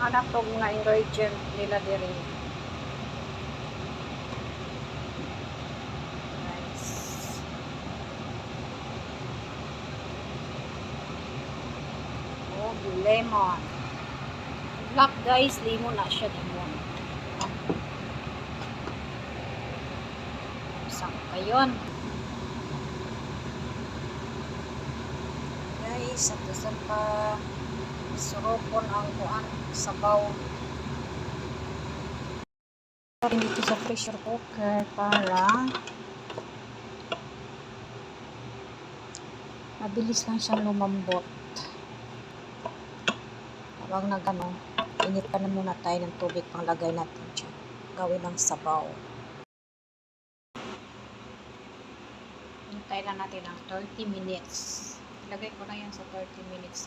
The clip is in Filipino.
anak to mga ingredient nila diri. Nice. Oh, lemon. Black guys, lemon na siya lemon. Saan kayon? Guys, saan pa surupon ang kuan sabaw. Dito sa pressure cooker para mabilis lang siyang lumambot. Habang nagano, init pa na muna tayo ng tubig pang lagay natin dyan. Gawin ng sabaw. Hintay lang natin ng 30 minutes. Ilagay ko na yan sa 30 minutes.